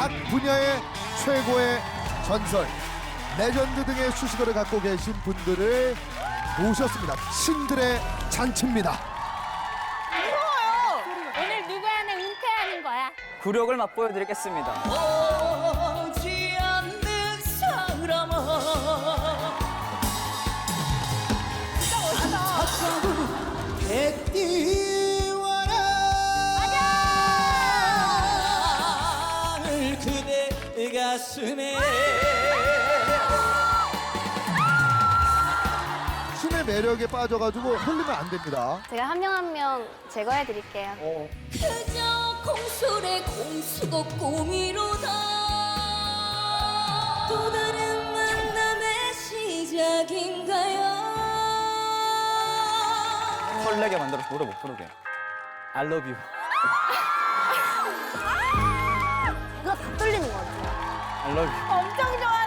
각 분야의 최고의 전설, 레전드 등의 수식어를 갖고 계신 분들을 모셨습니다. 신들의 잔치입니다. 오늘 누구 하나 은퇴하는 거야? 굴욕을 맛보여드리겠습니다. 그대 가슴에 신의 매력에 빠져가지고 흘리면 안 됩니다. 제가 한 명 한 명 제거해 드릴게요. 그저 공술의 공수고 꿈이로다 또 다른 만남의 시작인가요 설레게 만들어서 노래 못 부르게. I love you. I love you. 엄청 좋아요.